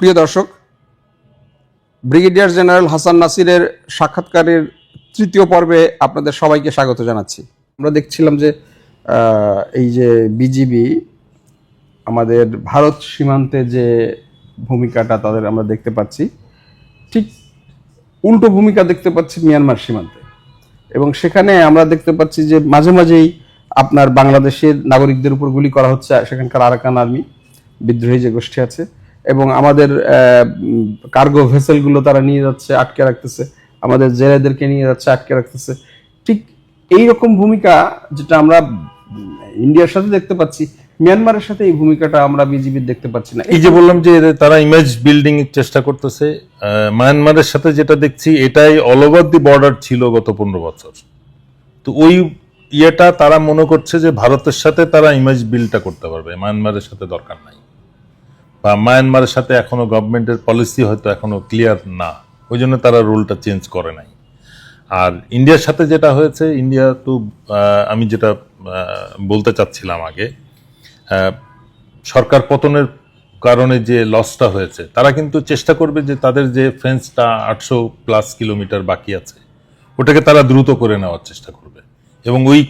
প্রিয় দর্শক, brigadier general Hasan নাসিরের সাক্ষাৎকারের তৃতীয় পর্বে আপনাদের সবাইকে স্বাগত জানাচ্ছি। আমরা দেখছিলাম যে এই যে বিজিবি আমাদের ভারত সীমান্তে যে ভূমিকাটা তাদের আমরা দেখতে পাচ্ছি, ঠিক উল্টো ভূমিকা দেখতে পাচ্ছি মিয়ানমার সীমান্তে। এবং সেখানে আমরা দেখতে পাচ্ছি যে মাঝে মাঝেই আপনার বাংলাদেশের নাগরিকদের উপর গুলি করা হচ্ছে, সেখানকার আরাকান আর্মি, বিদ্রোহী যে গোষ্ঠী আছে আমাদের কার্গো ভেসেলগুলো তারা নিয়ে যাচ্ছে, আটকে রাখতেছে। আমাদের জেলেদেরকে নিয়ে যাচ্ছে, আটকে রাখতেছে। ঠিক এই রকম ভূমিকা যেটা আমরা ইন্ডিয়ার সাথে দেখতে পাচ্ছি, মিয়ানমারের সাথে এই ভূমিকাটা আমরা বিজিবির দেখতে পাচ্ছি না। এই যে বললাম যে তারা ইমেজ বিল্ডিং এর চেষ্টা করতেছে মায়ানমারের সাথে যেটা দেখছি, এটাই অল ওভার দি বর্ডার ছিল গত পনেরো বছর। তো ওই ইয়েটা তারা মনে করছে যে ভারতের সাথে তারা ইমেজ বিল্ডটা করতে পারবে, মায়ানমারের সাথে দরকার নাই। বা মায়ানমারের সাথে এখনও গভর্নমেন্টের পলিসি হয়তো এখনও ক্লিয়ার না। ওই জন্য তারা রুলটা চেঞ্জ করে নাই। আর ইন্ডিয়ার সাথে যেটা হয়েছে, ইন্ডিয়া তো আমি যেটা বলতে চাচ্ছিলাম আগে সরকার পতনের কারণে যে লসটা হয়েছে, তারা কিন্তু চেষ্টা করবে যে তাদের যে ফেন্সটা আটশো প্লাস কিলোমিটার বাকি আছে, ওটাকে তারা দ্রুত করে নেওয়ার চেষ্টা করবে। এবং ওই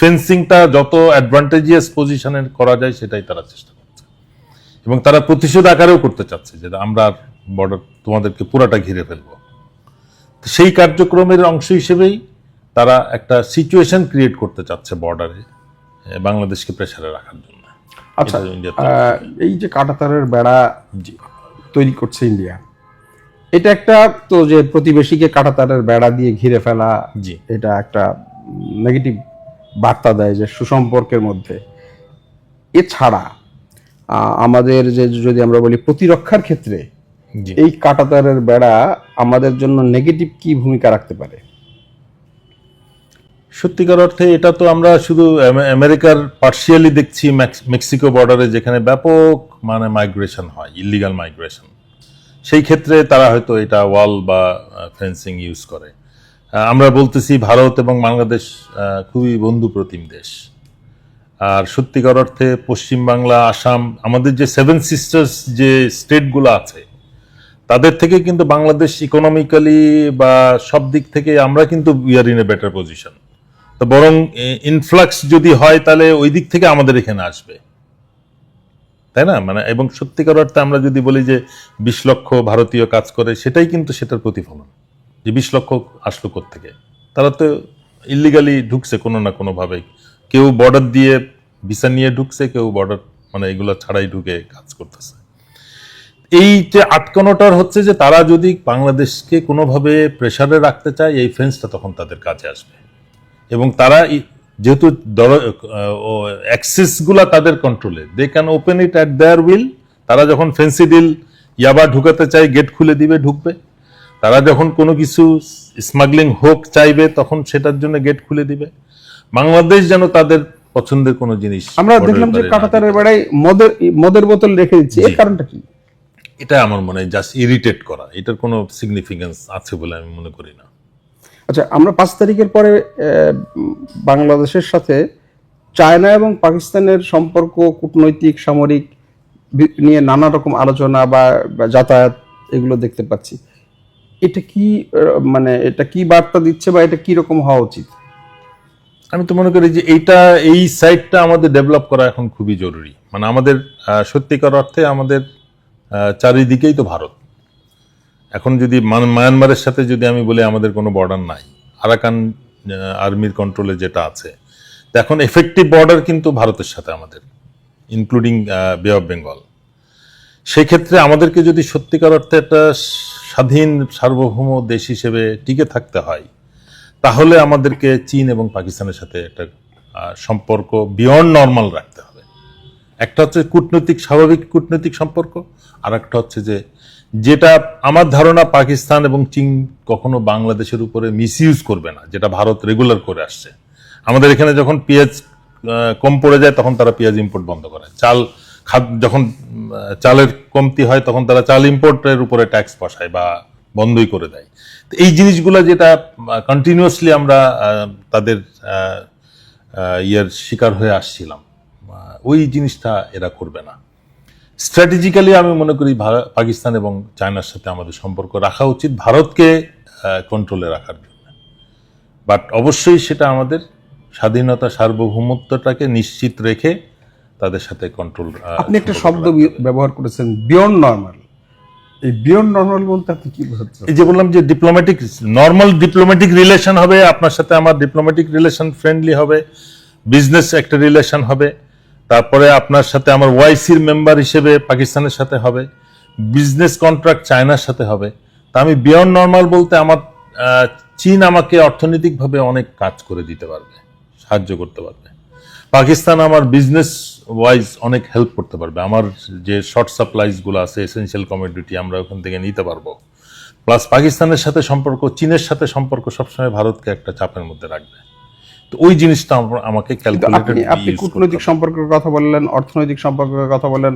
ফেন্সিংটা যত অ্যাডভান্টেজিয়াস পজিশনের করা যায়, সেটাই তারা চেষ্টা করছে এবং তারা প্রতিশোধ আকারেও করতে চাচ্ছে যে আমরা বর্ডার তোমাদেরকে পুরাটা ঘিরে ফেলব। সেই কার্যক্রমের অংশ হিসেবেই তারা একটা সিচুয়েশন ক্রিয়েট করতে চাচ্ছে বর্ডারে বাংলাদেশকে প্রেসারে রাখার জন্য। আচ্ছা এই যে কাঁটাতারের বেড়া তৈরি করছে ইন্ডিয়া এটা একটা তো যে প্রতিবেশীকে কাঁটাতারের বেড়া দিয়ে ঘিরে ফেলা জি। এটা একটা নেগেটিভ বার্তা দেয় যে সুসম্পর্কের মধ্যে। এছাড়া আমাদের যে যদি আমরা বলি প্রতিরক্ষার ক্ষেত্রে এই কাঁটাতারের বেড়া আমাদের জন্য নেগেটিভ কি ভূমিকা রাখতে পারে? সত্যিকার অর্থে এটা তো আমরা শুধু আমেরিকার পার্শিয়ালি দেখছি মেক্সিকো বর্ডারে যেখানে ব্যাপক মানে মাইগ্রেশন হয় ইলিগাল মাইগ্রেশন সেই ক্ষেত্রে তারা হয়তো এটা ওয়াল বা ফেন্সিং ইউজ করে। আমরা বলতেছি ভারত এবং বাংলাদেশ খুবই বন্ধু প্রতিম দেশ। আর সত্যিকার অর্থে পশ্চিমবাংলা আসাম, আমাদের যে সেভেন সিস্টার্স যে স্টেটগুলো আছে, তাদের থেকে কিন্তু বাংলাদেশ ইকোনমিক্যালি বা সব দিক থেকে আমরা কিন্তু we are in a better position তো বরং ইনফ্লাক্স যদি হয় তাহলে ওই দিক থেকে আমাদের এখানে আসবে। তাই না? মানে এবং সত্যিকার অর্থে আমরা যদি বলি যে বিশ লক্ষ ভারতীয় কাজ করে, সেটাই কিন্তু সেটার প্রতিফলন। যে বিশ লক্ষ আসলো থেকে তারা তো ইলিগালি ঢুকছে কোনো না কোনোভাবে কেউ বর্ডার দিয়ে ভিসা নিয়ে ঢুকছে, কেউ বর্ডার মানে এগুলো ছাড়াই ঢুকে কাজ করতেছে। এই যে আটকানোটার হচ্ছে যে তারা যদি বাংলাদেশকে কোনোভাবে প্রেসারে রাখতে চায়, এই ফেন্সটা তখন তাদের কাজে আসবে। এবং তারা যেহেতু অ্যাক্সেসগুলা তাদের কন্ট্রোলে they can open it at their will তারা যখন ফেন্সি ডিল ইয়াবা ঢুকাতে চায় গেট খুলে দিবে, ঢুকবে। তারা যখন কোনো কিছু স্মাগলিং হোক চাইবে, তখন সেটার জন্য গেট খুলে দিবে। বাংলাদেশ যেন তাদের পছন্দের কোনো জিনিস আমরা দেখলাম যে কাঁটাতারের বেড়ায় মদের মদের বোতল রেখে দিচ্ছে। এর কারণটা কি? এটা আমার মনে হয় জাস্ট ইরিটেট করা। এটার কোনো সিগনিফিকেন্স আছে বলে আমি মনে করি না। আচ্ছা আমরা পাঁচ তারিখের পরে বাংলাদেশের সাথে চায়না এবং পাকিস্তানের সম্পর্ক কূটনৈতিক সামরিক নিয়ে নানা রকম আলোচনা বা যাতায়াত এগুলো দেখতে পাচ্ছি। এটা কি মানে এটা কি বার্তা দিচ্ছে বা এটা কি রকম হওয়া উচিত? আমি তো মনে করি যে এইটা, এই সাইডটা আমাদের ডেভেলপ করা এখন খুবই জরুরি। মানে আমাদের সত্যিকার অর্থে আমাদের চারিদিকেই তো ভারত। এখন যদি মায়ানমারের সাথে যদি আমি বলি আমাদের কোনো বর্ডার নাই, আরাকান আর্মির কন্ট্রোলে যেটা আছে এখন এফেক্টিভ বর্ডার কিন্তু ভারতের সাথে আমাদের ইনক্লুডিং বে অফ বেঙ্গল সেক্ষেত্রে আমাদেরকে যদি সত্যিকার অর্থে একটা স্বাধীন সার্বভৌম দেশ হিসেবে টিকে থাকতে হয় তাহলে আমাদেরকে চীন এবং পাকিস্তানের সাথে একটা সম্পর্ক বিয়ন্ড নর্মাল রাখতে হবে। একটা হচ্ছে কূটনৈতিক, স্বাভাবিক কূটনৈতিক সম্পর্ক আর একটা হচ্ছে যে যেটা আমার ধারণা পাকিস্তান এবং চীন কখনো বাংলাদেশের উপরে মিসইউজ করবে না, যেটা ভারত রেগুলার করে আসছে। আমাদের এখানে যখন পেঁয়াজ কম পড়ে যায়, তখন তারা পেঁয়াজ ইম্পোর্ট বন্ধ করে। চাল, খাদ, যখন চালের কমতি হয়, তখন তারা চাল ইম্পোর্টের উপরে ট্যাক্স বসায় বা বন্ধই করে দেয়। তো এই জিনিসগুলো যেটা কন্টিনিউয়াসলি আমরা তাদের ইয়ের শিকার হয়ে আসছিলাম ওই জিনিসটা এরা করবে না। স্ট্র্যাটেজিক্যালি আমি মনে করি পাকিস্তান এবং চায়নার সাথে আমাদের সম্পর্ক রাখা উচিত ভারতকে কন্ট্রোলে রাখার জন্য। বাট অবশ্যই সেটা আমাদের স্বাধীনতা সার্বভৌমত্বটাকে নিশ্চিত রেখে তাদের সাথে কন্ট্রোল আপনি একটা শব্দ ব্যবহার করেছেন বিয়ন্ড নর্মাল এই বিয়ন্ড নর্মাল বলতে আপনি কি বোঝাচ্ছেন এই যে বললাম যে ডিপ্লোম্যাটিক নর্মাল ডিপ্লোম্যাটিক রিলেশন হবে, আপনার সাথে আমার ডিপ্লোম্যাটিক রিলেশন ফ্রেন্ডলি হবে বিজনেস একটা রিলেশন হবে, তারপরে আপনার সাথে আমার ওয়াইসির মেম্বার হিসেবে পাকিস্তানের সাথে হবে বিজনেস কন্ট্রাক্ট চায়নার সাথে হবে। তা আমি বিয়ন্ড নর্মাল বলতে আমার চীন আমাকে অর্থনৈতিকভাবে অনেক কাজ করে দিতে পারবে, সাহায্য করতে পারবে। পাকিস্তান আমার বিজনেস ওয়াইজ অনেক হেল্প করতে পারবে। আমার যে শর্ট সাপ্লাইজগুলো আছে এসেনশিয়াল কমোডিটি আমরা ওখান থেকে নিতে পারব। প্লাস পাকিস্তানের সাথে সম্পর্ক চীনের সাথে সম্পর্ক সবসময় ভারতকে একটা চাপের মধ্যে রাখবে। তো ওই জিনিসটা আমাকে ক্যালকুলেটেড আপনি কূটনৈতিক সম্পর্কের কথা বললেন অর্থনৈতিক সম্পর্কের কথা বললেন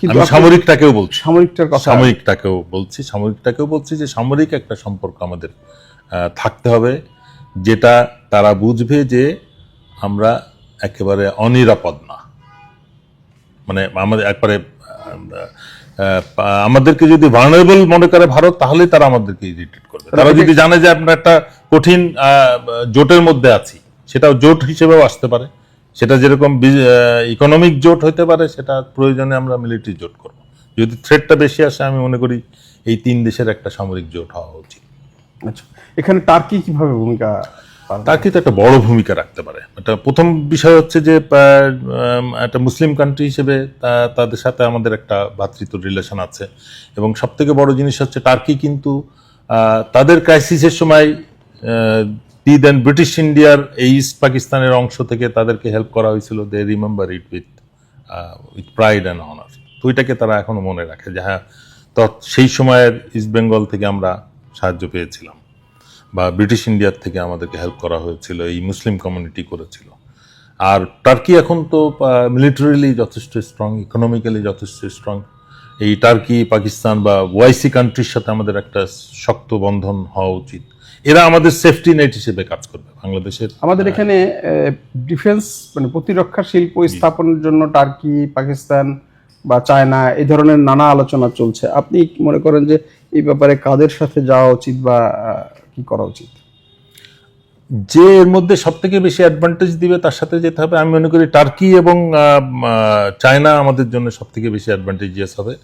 কিন্তু সামরিকটাকেও বলছি। সামরিকটার কথা সামরিকটাকেও বলছি সামরিকটাকেও বলছি যে সামরিক একটা সম্পর্ক আমাদের থাকতে হবে যেটা তারা বুঝবে যে আমরা একেবারে অনিরাপদ না। মানে আমাদের একবারে আমাদেরকে যদি ভার্নেবল মনে করে ভারত তাহলে তারা আমাদেরকে ইরিটেট করবে। তারা যদি জানে যে আমরা একটা কঠিন জোটের মধ্যে আছি সেটাও জোট হিসেবেও আসতে পারে। সেটা যেরকম ইকোনমিক জোট হতে পারে সেটা প্রয়োজনে আমরা মিলিটারি জোট করব। যদি থ্রেটটা বেশি আসে আমি মনে করি এই তিন দেশের একটা সামরিক জোট হওয়া উচিত। আচ্ছা এখানে টার্কি কীভাবে ভূমিকা তার কিন্তু একটা বড় ভূমিকা রাখতে পারে। এটা প্রথম বিষয় হচ্ছে যে একটা মুসলিম কান্ট্রি হিসেবে তাদের সাথে আমাদের একটা ভাতৃত্ব রিলেশন আছে। এবং সব থেকে বড় জিনিস হচ্ছে টার্কি কিন্তু তাদের ক্রাইসিসের সময় দি দেন ব্রিটিশ ইন্ডিয়ার এই ইস্ট পাকিস্তানের অংশ থেকে তাদেরকে হেল্প করা হয়েছিল। They remember it with with pride and honour তো ওইটাকে তারা এখনও মনে রাখে যে হ্যাঁ সেই সময়ের ইস্ট বেঙ্গল থেকে আমরা সাহায্য পেয়েছিলাম। বা ব্রিটিশ ইন্ডিয়ার থেকে আমাদেরকে হেল্প করা হয়েছিল এই মুসলিম কমিউনিটি করেছিল। আর টার্কি এখন তো মিলিটারিলি যথেষ্ট স্ট্রং ইকোনমিক্যালি যথেষ্ট স্ট্রং এই টার্কি পাকিস্তান বা ওয়াইসি কান্ট্রির সাথে আমাদের একটা শক্ত বন্ধন হওয়া উচিত। এরা আমাদের সেফটি নেট হিসেবে কাজ করবে বাংলাদেশের। আমাদের এখানে ডিফেন্স মানে প্রতিরক্ষা শিল্প স্থাপনের জন্য টার্কি পাকিস্তান বা চায়না এই ধরনের নানা আলোচনা চলছে। আপনি কি মনে করেন যে এই ব্যাপারে কাদের সাথে যাওয়া উচিত বা কি করা উচিত? যে এর মধ্যে সব থেকে বেশি অ্যাডভান্টেজ দিবে তার সাথে যেতে হবে। আমি মনে করি টার্কি এবং চায়না আমাদের জন্য সব থেকে বেশি অ্যাডভান্টেজিয়াস হবে।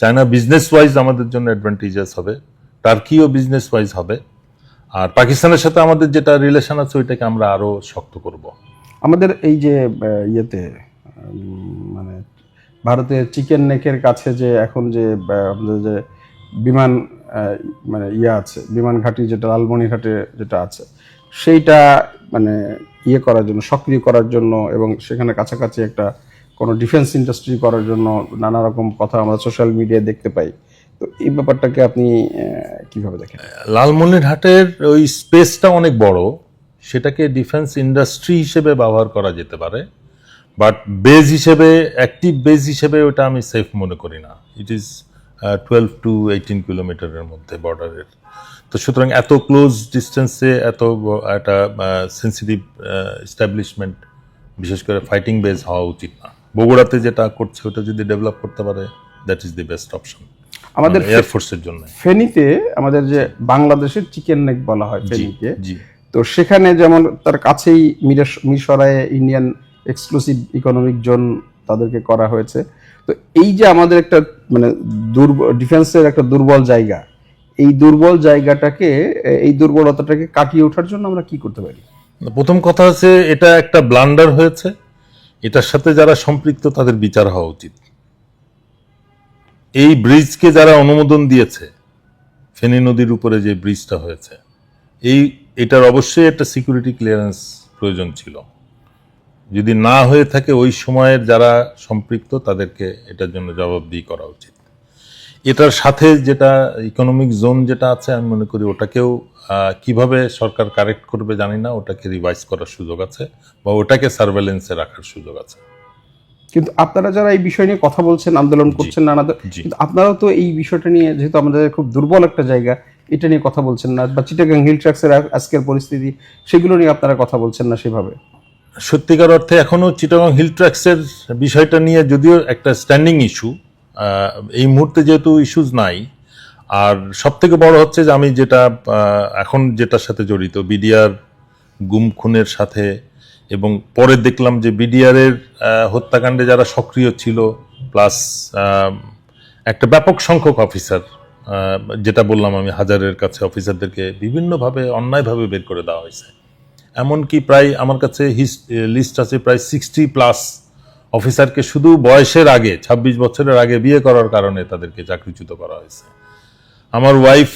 চায়না বিজনেস ওয়াইজ আমাদের জন্য অ্যাডভান্টেজিয়াস হবে। টার্কিও বিজনেস ওয়াইজ হবে। আর পাকিস্তানের সাথে আমাদের যেটা রিলেশন আছে ওইটাকে আমরা আরও শক্ত করব। আমাদের এই যে ইয়েতে মানে ভারতের চিকেন নেকের কাছে যে এখন যে যে বিমান মানে ইয়ে আছে, বিমান ঘাঁটি যেটা লালমনিরহাটে যেটা আছে, সেইটা মানে ইয়ে করার জন্য, সক্রিয় করার জন্য এবং সেখানে কাছাকাছি একটা কোনো ডিফেন্স ইন্ডাস্ট্রি করার জন্য নানা রকম কথা আমরা সোশ্যাল মিডিয়ায় দেখতে পাই। তো এই ব্যাপারটাকে আপনি কীভাবে দেখেন? লালমনিরহাটের ওই স্পেসটা অনেক বড়, সেটাকে ডিফেন্স ইন্ডাস্ট্রি হিসেবে ব্যবহার করা যেতে পারে বাট বেজ হিসেবে অ্যাক্টিভ বেজ হিসেবে ওটা আমি সেফ মনে করি না। It is twelve to eighteen কিলোমিটারের মধ্যে বর্ডারের তো সুতরাং এত ক্লোজ ডিস্টেন্সে এত একটা সেন্সিটিভ এস্টাবলিশমেন্ট বিশেষ করে ফাইটিং বেজ হওয়া উচিত না। বগুড়াতে যেটা করছে ওটা যদি ডেভেলপ করতে পারে that is the best option আমাদের এয়ারফোর্সের জন্য। ফেনীতে আমাদের যে বাংলাদেশের চিকেন নেক বলা হয় ফেনীকে জি। তো সেখানে যেমন তার কাছেই মিরস- মিরসরায়ে ইন্ডিয়ান এক্সক্লুসিভ ইকোনমিক জোন তাদেরকে করা হয়েছে। তো এই যে আমাদের একটা মানে দুর্বল ডিফেন্সের একটা দুর্বল জায়গা, এই দুর্বল জায়গাটাকে, এই দুর্বলতাটাকে কাটিয়ে ওঠার জন্য আমরা কি করতে পারি? প্রথম কথা হচ্ছে, এটা একটা ব্লান্ডার হয়েছে। এটার সাথে যারা সম্পৃক্ত, তাদের বিচার হওয়া উচিত। এই ব্রিজকে যারা অনুমোদন দিয়েছে, ফেনী নদীর উপরে যে ব্রিজটা হয়েছে, এই, এটার অবশ্যই একটা সিকিউরিটি ক্লিয়ারেন্স প্রয়োজন ছিল। যদি না হয়ে থাকে ওই সময়ের যারা সম্পৃক্ত তাদেরকে এটার জন্য জবাবদিহি করা উচিত। এটার সাথে যেটা ইকোনমিক জোন যেটা আছে আমি মনে করি ওটাকেও কীভাবে সরকার কারেক্ট করবে জানি না ওটাকে রিভাইজ করার সুযোগ আছে বা ওটাকে সার্ভেলেন্সে রাখার সুযোগ আছে। কিন্তু আপনারা যারা এই বিষয় নিয়ে কথা বলছেন আন্দোলন করছেন নানা কিন্তু আপনারাও তো এই বিষয়টা নিয়ে যেহেতু আমাদের খুব দুর্বল একটা জায়গা এটা নিয়ে কথা বলছেন না বা চিটাগাং হিল ট্র্যাক্সের আজকের পরিস্থিতি সেগুলো নিয়ে আপনারা কথা বলছেন না সেভাবে। সত্যিকার অর্থে এখনও চিটাগং হিল ট্র্যাক্সের বিষয়টা নিয়ে যদিও একটা স্ট্যান্ডিং ইস্যু এই মুহূর্তে যেহেতু ইস্যুজ নাই, আর সব থেকে বড় হচ্ছে যে আমি যেটা এখন যেটার সাথে জড়িত বিডিআর গুম খুনের সাথে, এবং পরে দেখলাম যে বিডিআর এর হত্যাকাণ্ডে যারা সক্রিয় ছিল প্লাস একটা ব্যাপক সংখ্যক অফিসার যেটা বললাম আমি হাজারের কাছে অফিসারদেরকে বিভিন্নভাবে, অন্যায়ভাবে বের করে দেওয়া হয়েছে। এমনকি প্রায় আমার কাছে লিস্ট আছে প্রায় সিক্সটি প্লাস অফিসারকে শুধু বয়সের আগে ২৬ বছরের আগে বিয়ে করার কারণে তাদেরকে চাকরিচ্যুত করা হয়েছে। আমার ওয়াইফ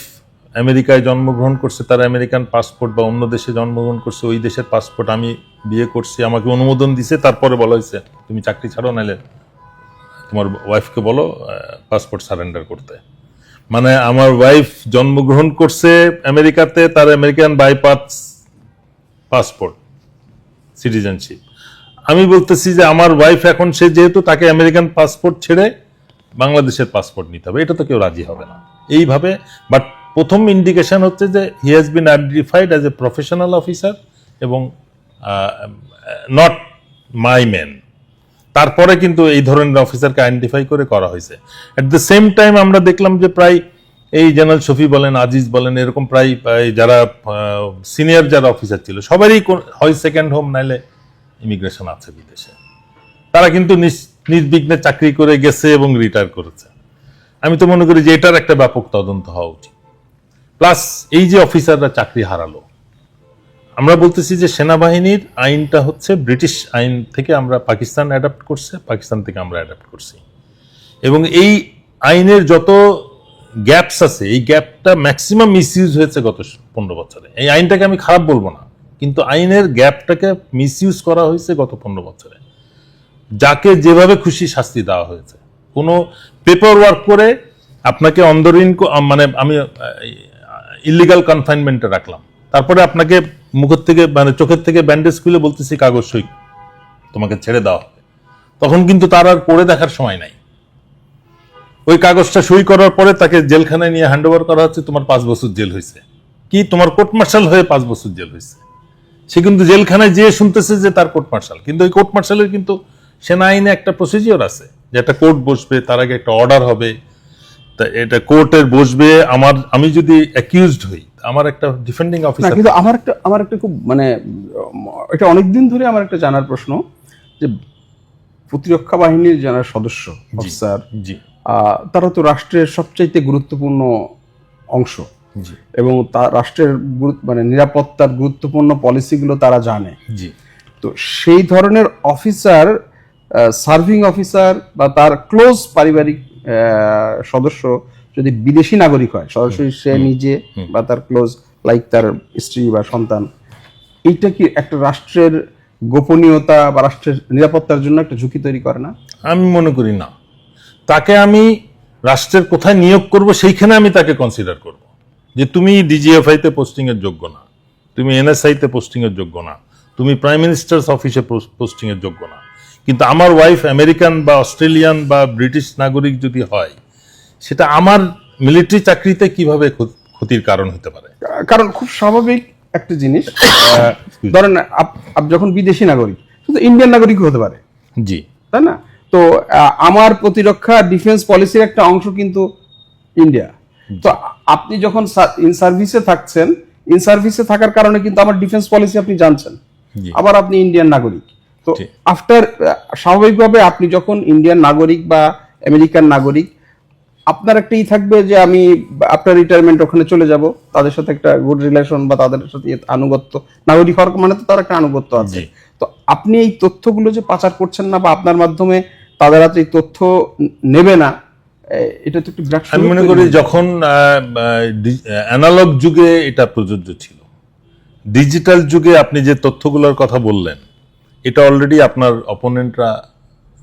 আমেরিকায় জন্মগ্রহণ করছে, তার আমেরিকান পাসপোর্ট বা অন্য দেশে জন্মগ্রহণ করছে, ওই দেশের পাসপোর্ট আমি বিয়ে করছি, আমাকে অনুমোদন দিছে, তারপরে বলা হয়েছে, তুমি চাকরি ছাড়ো নাহলে তোমার ওয়াইফকে বলো পাসপোর্ট সারেন্ডার করতে। মানে আমার ওয়াইফ জন্মগ্রহণ করছে আমেরিকাতে, তার আমেরিকান বাইপাস পাসপোর্ট, সিটিজেনশিপ। আমি বলতেছি যে আমার ওয়াইফ এখন, সে যেহেতু তাকে আমেরিকান পাসপোর্ট ছেড়ে বাংলাদেশের পাসপোর্ট নিতে হবে, এটা তো কেউ রাজি হবে না। এইভাবে বাট প্রথম ইন্ডিকেশন হচ্ছে যে he has been identified as a professional officer এবং নট মাই ম্যান তারপরে কিন্তু এই ধরনের অফিসারকে আইডেন্টিফাই করে করা হয়েছে। অ্যাট দ্য সেম টাইম আমরা দেখলাম যে প্রায় এই জেনারেল শফি বলেন, আজিজ বলেন, এরকম প্রায় যারা সিনিয়র যারা অফিসার ছিল, সবারই হয় সেকেন্ড হোম নাইলে ইমিগ্রেশন আছে বিদেশে। তারা কিন্তু নির্বিঘ্নে চাকরি করে গেছে এবং রিটায়ার করেছে। আমি তো মনে করি যে এটার একটা ব্যাপক তদন্ত হওয়া উচিত। প্লাস এই যে অফিসাররা চাকরি হারালো, আমরা বলতেছি যে সেনাবাহিনীর আইনটা হচ্ছে ব্রিটিশ আইন থেকে আমরা পাকিস্তান অ্যাডাপ্ট করছে, পাকিস্তান থেকে আমরা অ্যাডাপ্ট করছি। এবং এই আইনের যত গ্যাপস আছে, এই গ্যাপটা ম্যাক্সিমাম মিসইউজ হয়েছে গত পনেরো বছরে। এই আইনটাকে আমি খারাপ বলব না, কিন্তু আইনের গ্যাপটাকে মিসইউজ করা হয়েছে গত পনেরো বছরে। যাকে যেভাবে খুশি শাস্তি দেওয়া হয়েছে। কোনো পেপার ওয়ার্ক করে আপনাকে অন্দরিন ক- মানে আমি ইলিগাল কনফাইনমেন্টে রাখলাম। তারপরে আপনাকে মুখের থেকে মানে চোখের থেকে ব্যান্ডেজ খুলে বলতেছি, কাগজ সই তোমাকে ছেড়ে দেওয়া হবে। তখন কিন্তু তার আর পড়ে দেখার সময় নাই। ওই কাগজটা সই করার পরে তাকে জেলখানায় নিয়ে হ্যান্ড ওভার করা হচ্ছে তোমার পাঁচ বছর জেল হয়েছে। কি? তোমার কোর্ট মার্শাল হয়ে পাঁচ বছর জেল হয়েছে। সে কিন্তু জেলখানায় যেয়ে শুনতেছে যে তার কোর্ট মার্শাল কিন্তু ওই কোর্ট মার্শালের কিন্তু সেনা আইনে একটা প্রসিজিওর আছে যে একটা কোর্ট বসবে তার আগে একটা অর্ডার হবে। তা এটা কোর্টের বসবে আমার আমি যদি অ্যাকিউজড হই আমার একটা ডিফেন্ডিং অফিসার কিন্তু আমার একটা আমার একটা খুব মানে এটা অনেকদিন ধরে আমার একটা জানার প্রশ্ন যে প্রতিরক্ষা বাহিনীর যারা সদস্য অফিসার জি। তারা তো রাষ্ট্রের সবচাইতে গুরুত্বপূর্ণ অংশ। এবং তা রাষ্ট্রের মানে নিরাপত্তার গুরুত্বপূর্ণ পলিসিগুলো তারা জানে। তো সেই ধরনের অফিসার সার্ভিং অফিসার বা তার ক্লোজ পারিবারিক সদস্য যদি বিদেশি নাগরিক হয় সরাসরি সে নিজে বা তার ক্লোজ লাইক তার স্ত্রী বা সন্তান এইটা কি একটা রাষ্ট্রের গোপনীয়তা বা রাষ্ট্রের নিরাপত্তার জন্য একটা ঝুঁকি তৈরি করে না? আমি মনে করি না। তাকে আমি রাষ্ট্রের কোথায় নিয়োগ করব সেইখানে আমি তাকে কনসিডার করব। যে তুমি ডিজিএফআই তে পোস্টিং এর যোগ্য না তুমি এনএসআই তে পোস্টিং এর যোগ্য না তুমি প্রাইম মিনিস্টার্স অফিসে পোস্টিং এর যোগ্য না। কিন্তু আমার ওয়াইফ আমেরিকান বা অস্ট্রেলিয়ান বা ব্রিটিশ নাগরিক যদি হয় সেটা আমার মিলিটারি চাকরিতে কীভাবে ক্ষত- ক্ষতির কারণ হতে পারে? কারণ খুব স্বাভাবিক একটা জিনিস ধরেন যখন বিদেশি নাগরিক শুধু ইন্ডিয়ান নাগরিক হতে পারে। জি। তাই না? তো আমার প্রতিরক্ষা ডিফেন্স পলিসির একটা অংশ কিন্তু ইন্ডিয়া। তো আপনি যখন ইন সার্ভিসে থাকছেন ইন সার্ভিসে থাকার কারণে কিন্তু আমার ডিফেন্স পলিসি আপনি জানছেন। আবার আপনি ইন্ডিয়ান নাগরিক। তো আফটার স্বাভাবিকভাবে আপনি যখন ইন্ডিয়ান নাগরিক বা আমেরিকান নাগরিক আপনার একটাই থাকবে যে আমি আপনার রিটায়ারমেন্ট ওখানে চলে যাব তাদের সাথে একটা গুড রিলেশন বা তাদের সাথে আনুগত্য নাগরিক হওয়ার মানে তো তার একটা আনুগত্য আছে। তো আপনি এই তথ্যগুলো যে পাচার করছেন না বা আপনার মাধ্যমে তাদের হাতে তথ্য নেবে না এটা তো একটু বিরাট আমি মনে করি যখন অ্যানালগ যুগে এটা প্রযোজ্য ছিল। ডিজিটাল যুগে আপনি যে তথ্যগুলোর কথা বললেন এটা অলরেডি আপনার অপোনেন্টরা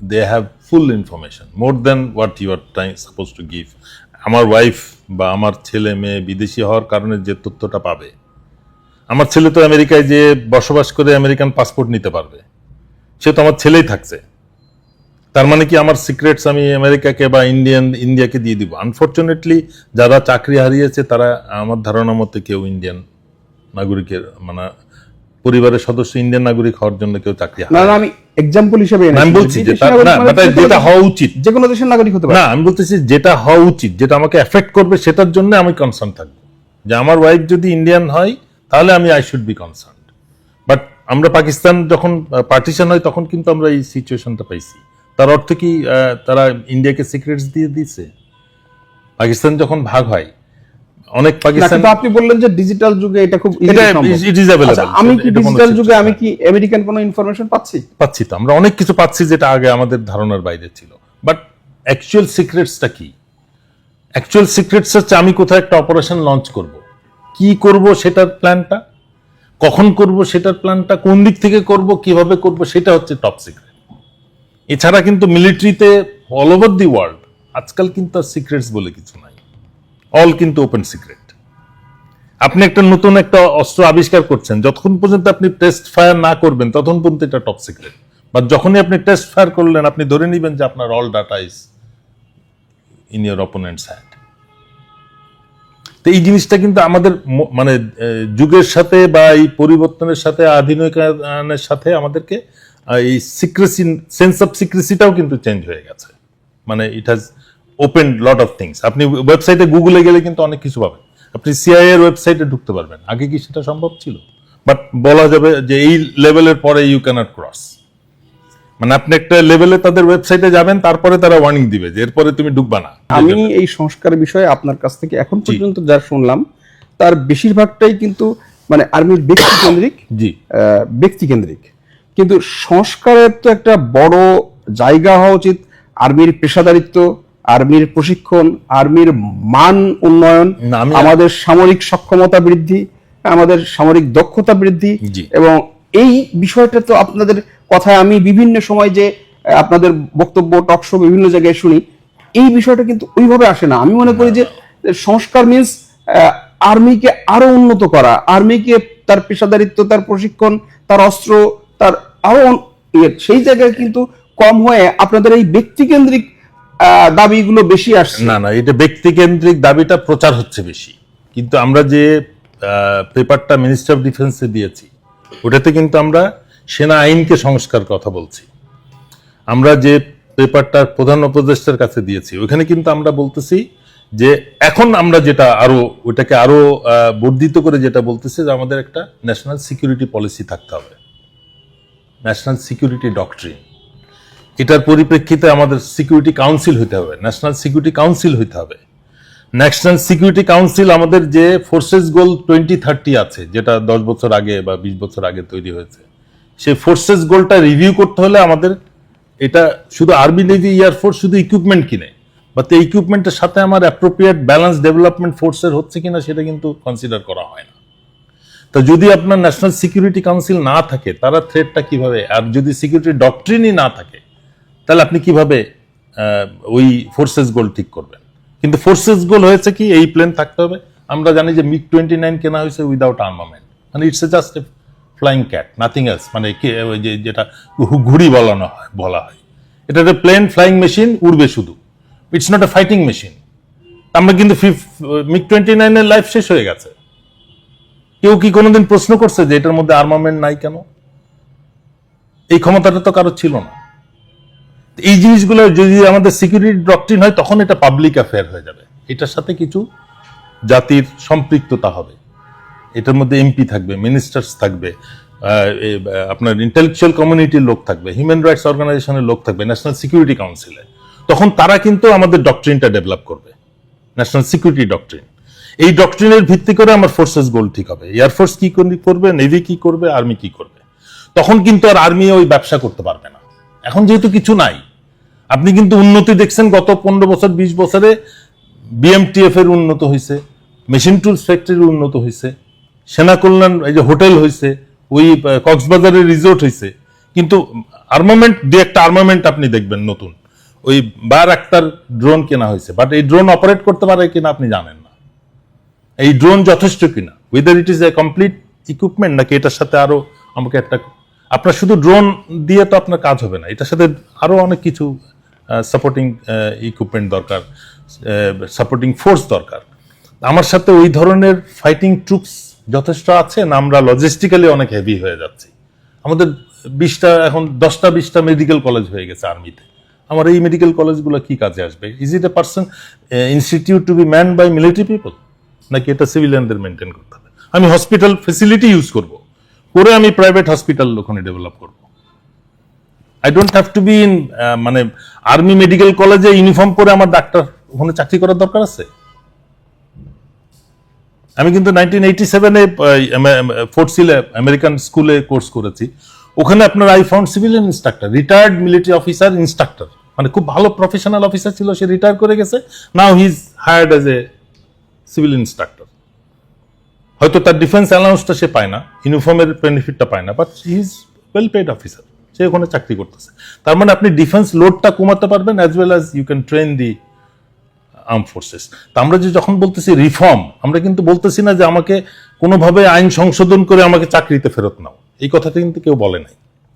they have full information more than what you are time suppose to give আমার ওয়াইফ বা আমার ছেলে মেয়ে বিদেশি হওয়ার কারণে যে তথ্যটা পাবে আমার ছেলে তো আমেরিকায় যে বসবাস করে আমেরিকান পাসপোর্ট নিতে পারবে সে তো আমার ছেলেই থাকছে। তার মানে কি আমার সিক্রেটস আমি আমেরিকাকে বা ইন্ডিয়ান ইন্ডিয়াকে দিয়ে দিব? আনফর্চুনেটলি যারা চাকরি হারিয়েছে তারা আমার ধারণা মতে কেউ ইন্ডিয়ান নাগরিকের মানে পরিবারের সদস্য ইন্ডিয়ান নাগরিক হওয়ার জন্য কেউ চাকরি না না আমি এক্সাম্পল হিসেবে আমি বলছি যে মানে যেটা হওয়া উচিত। যে কোনো দেশের নাগরিক হতে পারে। না আমি বলতেছি যেটা হওয়া উচিত যেটা আমাকে এফেক্ট করবে সেটার জন্য আমি কনসার্ন থাকব। যে আমার ওয়াইফ যদি ইন্ডিয়ান হয় তাহলে আমি I should be concern but আমরা পাকিস্তান যখন পার্টিশন হয় তখন কিন্তু আমরা এই সিচুয়েশনটা পাইছি। তার অর্থ কি তারা ইন্ডিয়াকে সিক্রেটস দিয়ে দিয়েছে পাকিস্তান যখন ভাগ হয় অনেক পাকিস্তান আপনি বললেন যে ডিজিটাল যুগে এটা খুব is available. আচ্ছা, আমি কি ডিজিটাল যুগে আমি কি আমেরিকান কোনো ইনফরমেশন পাচ্ছি? পাচ্ছি তো আমরা অনেক কিছু পাচ্ছি যেটা আগে আমাদের ধারণার বাইরে ছিল। বাট অ্যাকচুয়াল সিক্রেটসটা কি? অ্যাকচুয়াল সিক্রেটস হচ্ছে আমি কোথায় একটা অপারেশন লঞ্চ করব। কি করব সেটার প্ল্যানটা কখন করব সেটার প্ল্যানটা কোন দিক থেকে করব? কীভাবে করব? সেটা হচ্ছে টপ সিক্রেট এছাড়া কিন্তু মিলিটারিতে অল ওভার দি ওয়ার্ল্ড আজকাল কিন্তু আর সিক্রেটস বলে কিছু নাই। অল কিন্তু ওপেন সিক্রেট আপনি একটা নতুন একটা অস্ত্র আবিষ্কার করছেন, যতক্ষণ পর্যন্ত আপনি টেস্ট ফায়ার না করবেন, ততক্ষণ পর্যন্ত এটা টপ সিক্রেট বা যখনই আপনি টেস্ট ফায়ার করলেন, আপনি ধরে নেবেন যে আপনার all data is in your opponents hand তো এই জিনিসটা কিন্তু আমাদের মানে যুগের সাথে বা এই পরিবর্তনের সাথে, আধুনিকায়নের সাথে আমাদেরকে এই সিক্রেসি সেন্স অফ সিক্রেসিটাও কিন্তু চেঞ্জ হয়ে গেছে। মানে it has open lot of things আপনি ওয়েবসাইটে গুগলে গেলে কিন্তু অনেক কিছু পাবেন। আপনি সিআই এর ওয়েবসাইটে ঢুকতে পারবেন। আগে কি সেটা সম্ভব ছিল? বাট বলা যাবে যে এই লেভেলের পরে ইউ ক্যানট ক্রস মানে আপনি একটা লেভেলে তাদের ওয়েবসাইটে যাবেন তারপরে তারা ওয়ার্নিং দিবে যে এরপরে তুমি ঢুকবা না। আমি এই সংস্কারের বিষয়ে আপনার কাছ থেকে এখন পর্যন্ত যা শুনলাম তার বেশিরভাগটাই কিন্তু মানে আর্মির ব্যক্তি কেন্দ্রিক জি। আহ, ব্যক্তিকেন্দ্রিক। কিন্তু সংস্কারের তো একটা বড় জায়গা হওয়া উচিত। আর্মির পেশাদারিত্ব আর্মির প্রশিক্ষণ আর্মির মান উন্নয়ন আমাদের সামরিক সক্ষমতা বৃদ্ধি আমাদের সামরিক দক্ষতা বৃদ্ধি এবং এই বিষয়টা তো আপনাদের কথায় আমি বিভিন্ন সময় যে আপনাদের বক্তব্য টকশো বিভিন্ন জায়গায় শুনি এই বিষয়টা কিন্তু ওইভাবে আসে না। আমি মনে করি যে সংস্কার মিন্স আর্মিকে আরও উন্নত করা আর্মিকে তার পেশাদারিত্ব তার প্রশিক্ষণ তার অস্ত্র তার আরও ইয়ে, সেই জায়গায় কিন্তু কম হয়ে আপনাদের এই ব্যক্তিকেন্দ্রিক দাবিগুলো বেশি আসছে। না না এটা ব্যক্তিকেন্দ্রিক দাবিটা প্রচার হচ্ছে বেশি। কিন্তু আমরা যে পেপারটা মিনিস্টার অফ ডিফেন্সে দিয়েছি ওটাতে কিন্তু আমরা সেনা আইনকে সংস্কার কথা বলছি। আমরা যে পেপারটা প্রধান উপদেষ্টার কাছে দিয়েছি ওখানে কিন্তু আমরা বলতেছি যে এখন আমরা যেটা আরও ওটাকে আরও বর্ধিত করে যেটা বলতেছি যে আমাদের একটা ন্যাশনাল সিকিউরিটি পলিসি থাকতে হবে। National security doctrine. এটার পরিপ্রেক্ষিতে আমাদের সিকিউরিটি কাউন্সিল হইতে হবে, ন্যাশনাল সিকিউরিটি কাউন্সিল হইতে হবে। ন্যাশনাল সিকিউরিটি কাউন্সিল আমাদের যে ফোর্সেস গোল টোয়েন্টি থার্টি আছে, যেটা দশ বছর আগে বা বিশ বছর আগে তৈরি হয়েছে, সেই ফোর্সেস গোলটা রিভিউ করতে হলে আমাদের এটা শুধু আর্মি নেভি এয়ারফোর্স শুধু ইকুইপমেন্ট কিনে। বা এই ইকুইপমেন্টের সাথে আমার অ্যাপ্রোপ্রিয়েট ব্যালেন্স ডেভেলপমেন্ট ফোর্সের হচ্ছে কিনা সেটা কিন্তু কনসিডার করা হয় না। তো যদি আপনার ন্যাশনাল সিকিউরিটি কাউন্সিল না থাকে, তারা থ্রেটটা কীভাবে? আর যদি সিকিউরিটি ডক্ট্রিনই না থাকে, তাহলে আপনি কীভাবে ওই ফোর্সেস গোল ঠিক করবেন? কিন্তু ফোর্সেস গোল হয়েছে কি? এই প্লেন থাকতে হবে। আমরা জানি যে মিগ টোয়েন্টি নাইন কেনা হয়েছে উইদাউট আর্মামেন্ট মানে it's a just a flying cat nothing else মানে যেটা ঘুড়ি বলানো হয়, বলা হয়। এটা একটা প্লেন ফ্লাইং মেশিন উড়বে শুধু। It's not a fighting machine আমরা কিন্তু মিগ টোয়েন্টি নাইনের লাইফ শেষ হয়ে গেছে। কেউ কি কোনোদিন প্রশ্ন করছে যে এটার মধ্যে আর্মামেন্ট নাই কেন? এই ক্ষমতাটা তো কারও ছিল না। এই জিনিসগুলো যদি আমাদের সিকিউরিটি ডক্ট্রিন হয়, তখন এটা পাবলিক অ্যাফেয়ার হয়ে যাবে। এটার সাথে কিছু জাতির সম্পৃক্ততা হবে। এটার মধ্যে এমপি থাকবে মিনিস্টার্স থাকবে আপনার ইন্টেলেকচুয়াল কমিউনিটির লোক থাকবে হিউম্যান রাইটস অর্গানাইজেশনের লোক থাকবে ন্যাশনাল সিকিউরিটি কাউন্সিলে তখন তারা কিন্তু আমাদের ডক্ট্রিনটা ডেভেলপ করবে। ন্যাশনাল সিকিউরিটি ডক্ট্রিন এই ডক্ট্রিনের ভিত্তি করে আমার ফোর্সেস গোল ঠিক হবে। এয়ারফোর্স কি কর- করবে নেভি কি করবে আর্মি কি করবে? তখন কিন্তু আর আর্মি ওই ব্যবসা করতে পারবে না। এখন যেহেতু কিছু নাই, আপনি কিন্তু উন্নতি দেখছেন গত পনেরো বছর, বিশ বছরে বিএমটিএফ এর উন্নত হয়েছে মেশিন টুলস ফ্যাক্টরির উন্নত হয়েছে সেনা কল্যাণ, এই যে হোটেল হয়েছে ওই কক্সবাজারের রিসোর্ট হয়েছে কিন্তু আর্মামেন্ট দু একটা আর্মামেন্ট আপনি দেখবেন নতুন। ওই বার একটার ড্রোন কেনা হয়েছে বাট এই ড্রোন অপারেট করতে পারে কিনা আপনি জানেন এই ড্রোন যথেষ্ট কিনা? Whether it is a complete equipment নাকি এটার সাথে আরও আমাকে একটা আপনার শুধু ড্রোন দিয়ে তো আপনার কাজ হবে না, এটার সাথে আরও অনেক কিছু সাপোর্টিং ইকুইপমেন্ট দরকার সাপোর্টিং ফোর্স দরকার। আমার সাথে ওই ধরনের ফাইটিং ট্রুপস যথেষ্ট আছে, না আমরা লজিস্টিক্যালি অনেক হেভি হয়ে যাচ্ছি। আমাদের বিশটা, এখন দশটা, বিশটা মেডিকেল কলেজ হয়ে গেছে আর্মিতে আমার এই মেডিকেল কলেজগুলো কি কাজে আসবে? Is it a person institute to be man by military people নাকি এটা সিভিলিয়ানদের মেনটেন করতে হবে? আমি হসপিটাল ফেসিলিটি ইউজ করব। করে আমি প্রাইভেট হসপিটাল ওখানে ডেভেলপ করব। I don't have to be in মানে আর্মি মেডিকেল কলেজে ইউনিফর্ম পরে আমার ডাক্তার ওখানে চাকরি করার দরকার আছে? আমি কিন্তু নাইনটিন এইটি সেভেনে ফোর্ট সিলে আমেরিকান স্কুলে কোর্স করেছি। ওখানে আপনার I found civilian instructor retired military officer instructor মানে খুব ভালো প্রফেশনাল অফিসার ছিল, সে রিটায়ার করে গেছে। Now he is hired as a civil instructor. হয়তো তার ডিফেন্স অ্যালাউন্সটা সে পায় না, ইউনিফর্মের বেনিফিটটা পায় না but he is well paid officer সে ওখানে চাকরি করতেছে। তার মানে আপনি ডিফেন্স লোডটা কমাতে পারবেন as well as you can train the arm forces তা আমরা যে যখন বলতেছি রিফর্ম আমরা কিন্তু বলতেছি না যে আমাকে কোনোভাবে আইন সংশোধন করে আমাকে চাকরিতে ফেরত নাও। এই কথাটা কিন্তু কেউ বলে নাই।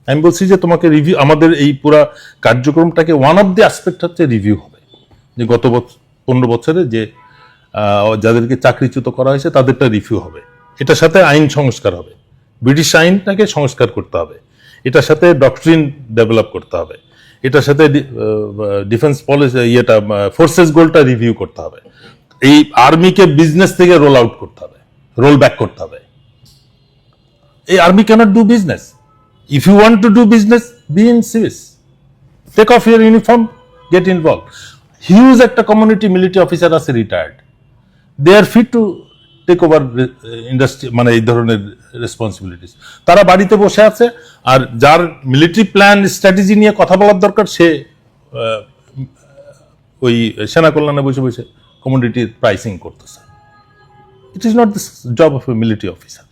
আমি বলছি যে তোমাকে রিভিউ আমাদের এই পুরা কার্যক্রমটাকে ওয়ান অফ দি অ্যাসপেক্ট হচ্ছে রিভিউ হবে। যে গত বছর পনেরো বছরে যে যাদেরকে চাকরিচ্যুত করা হয়েছে, তাদেরটা রিভিউ হবে। এটার সাথে আইন সংস্কার হবে। ব্রিটিশ আইনটাকে সংস্কার করতে হবে। এটার সাথে ডক্ট্রিন ডেভেলপ করতে হবে। এটার সাথে ডিফেন্স পলিসি ইয়েটা ফোর্সেস গোলটা রিভিউ করতে হবে। এই আর্মিকে বিজনেস থেকে রোল আউট করতে হবে। রোল ব্যাক করতে হবে। এই army cannot do business if you want to do business be in civvies take off your uniform get involve huge একটা কমিউনিটি মিলিটারি অফিসার আছে retired they are fit to take over industry মানে এই ধরনের responsibilities তারা বাড়িতে বসে আছে, আর যার মিলিটারি প্ল্যান স্ট্র্যাটেজি নিয়ে কথা বলার দরকার, সে ওই সেনা কল্যাণে বসে বসে কমোডিটির প্রাইসিং করতেছে। It is not this job of a military officer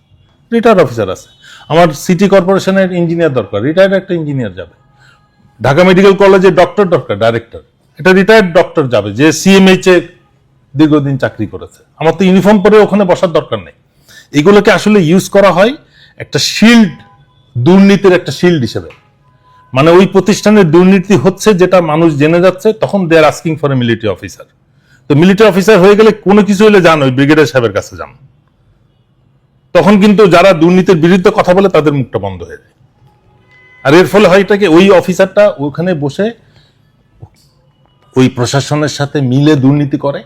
retired officer আছে। আমার সিটি কর্পোরেশনের ইঞ্জিনিয়ার দরকার রিটায়ার্ড একটা ইঞ্জিনিয়ার যাবে। ঢাকা মেডিকেল কলেজে ডক্টর দরকার ডাইরেক্টর এটা রিটায়ার্ড ডক্টর যাবে, যে সিএমএইচ এ দীর্ঘদিন চাকরি করেছে। আমার তো ইউনিফর্ম পরে ওখানে বসার দরকার নেই। এগুলোকে আসলে ইউজ করা হয় একটা শিল্ড দুর্নীতির একটা শিল্ড হিসেবে। মানে ওই প্রতিষ্ঠানের দুর্নীতি হচ্ছে যেটা মানুষ জেনে যাচ্ছে, তখন they are asking for a military officer তো মিলিটারি অফিসার হয়ে গেলে কোনো কিছু হলে যান, ওই ব্রিগেডিয়ার সাহেবের কাছে যান। তখন কিন্তু যারা দুর্নীতির বিরুদ্ধে কথা বলে, তাদের মুখটা বন্ধ হয়ে যায়। আর এর ফলে হয় এটাকে ওই অফিসারটা ওখানে বসে ওই প্রশাসনের সাথে মিলে দুর্নীতি করে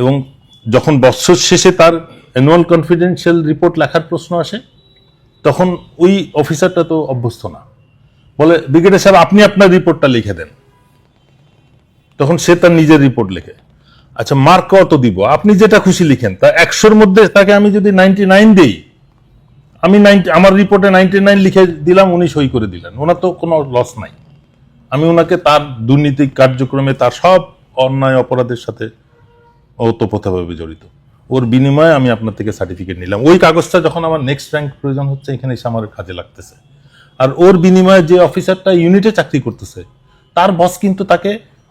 এবং যখন বছর শেষে তার অ্যানুয়াল কনফিডেন্সিয়াল রিপোর্ট লেখার প্রশ্ন আসে, তখন ওই অফিসারটা তো অভ্যস্ত না। বলে, ব্রিগেডিয়ার সাহেব, আপনি আপনার রিপোর্টটা লিখে দেন। তখন সে তার নিজের রিপোর্ট লেখে। আচ্ছা মার্ক কত দিব? আপনি যেটা খুশি লিখেন। তা একশোর মধ্যে তাকে আমি যদি নাইনটি নাইন দিই, আমি নাইনটি আমার রিপোর্টে নাইনটি নাইন লিখে দিলাম, উনি সই করে দিলেন। ওনার তো কোনো লস নাই। আমি ওনাকে তার দুর্নীতি কার্যক্রমে তার সব অন্যায় অপরাধের সাথে ওতপ্রোতভাবে জড়িত। ওর বিনিময়ে আমি আপনার থেকে সার্টিফিকেট নিলাম। ওই কাগজটা যখন আমার নেক্সট র্যাঙ্ক প্রয়োজন হচ্ছে, এখানে এসে আমার কাজে লাগতেছে। আর ওর বিনিময়ে যে অফিসারটা ইউনিটে চাকরি করতেছে, তার বস কিন্তু তাকে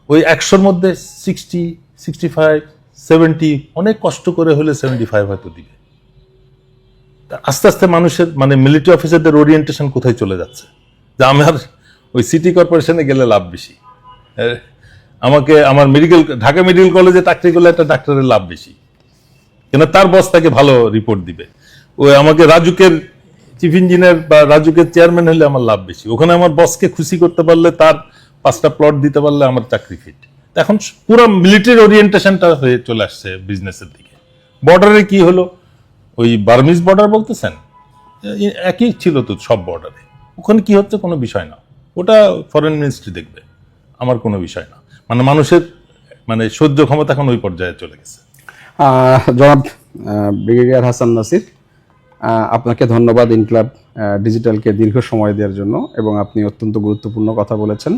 ওই একশোর মধ্যে সিক্সটি সিক্সটি ফাইভ সেভেন্টি অনেক কষ্ট করে হলে সেভেন্টি ফাইভ হয়তো দিবে। আস্তে আস্তে মানুষের মানে মিলিটারি অফিসারদের ওরিয়েন্টেশন কোথায় চলে যাচ্ছে? যে আমার ওই সিটি কর্পোরেশনে গেলে লাভ বেশি। আমাকে, আমার মেডিকেল ঢাকা মেডিকেল কলেজে চাকরি করলে একটা ডাক্তারের লাভ বেশি। কেন? তার বস তাকে ভালো রিপোর্ট দিবে। ওই আমাকে রাজুকের চিফ ইঞ্জিনিয়ার বা রাজুকের চেয়ারম্যান হলে আমার লাভ বেশি। ওখানে আমার বসকে খুশি করতে পারলে, তার পাঁচটা প্লট দিতে পারলে আমার চাকরি ফিট এখন পুরো মিলিটারি ওরিয়েন্টেশনটা হয়ে চলে আসছে বিজনেসের দিকে। বর্ডারে কি হলো? ওই বার্মিজ বর্ডার বলতেছেন? একই ছিল তো সব বর্ডারে ওখানে কি হচ্ছে? কোনো বিষয় না। ওটা ফরেন মিনিস্ট্রি দেখবে। আমার কোনো বিষয় না। মানে মানুষের মানে সহ্য ক্ষমতা এখন ওই পর্যায়ে চলে গেছে। জনাব ব্রিগেডিয়ার হাসান নাসির আপনাকে ধন্যবাদ ইনক্লাব ডিজিটালকে দীর্ঘ সময় দেওয়ার জন্য এবং আপনি অত্যন্ত গুরুত্বপূর্ণ কথা বলেছেন।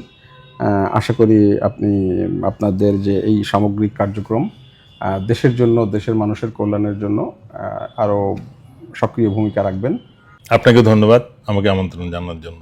আশা করি আপনি আপনাদের যে এই সামগ্রিক কার্যক্রম দেশের জন্য দেশের মানুষের কল্যাণের জন্য আরও সক্রিয় ভূমিকা রাখবেন। আপনাকে ধন্যবাদ আমাকে আমন্ত্রণ জানানোর জন্য।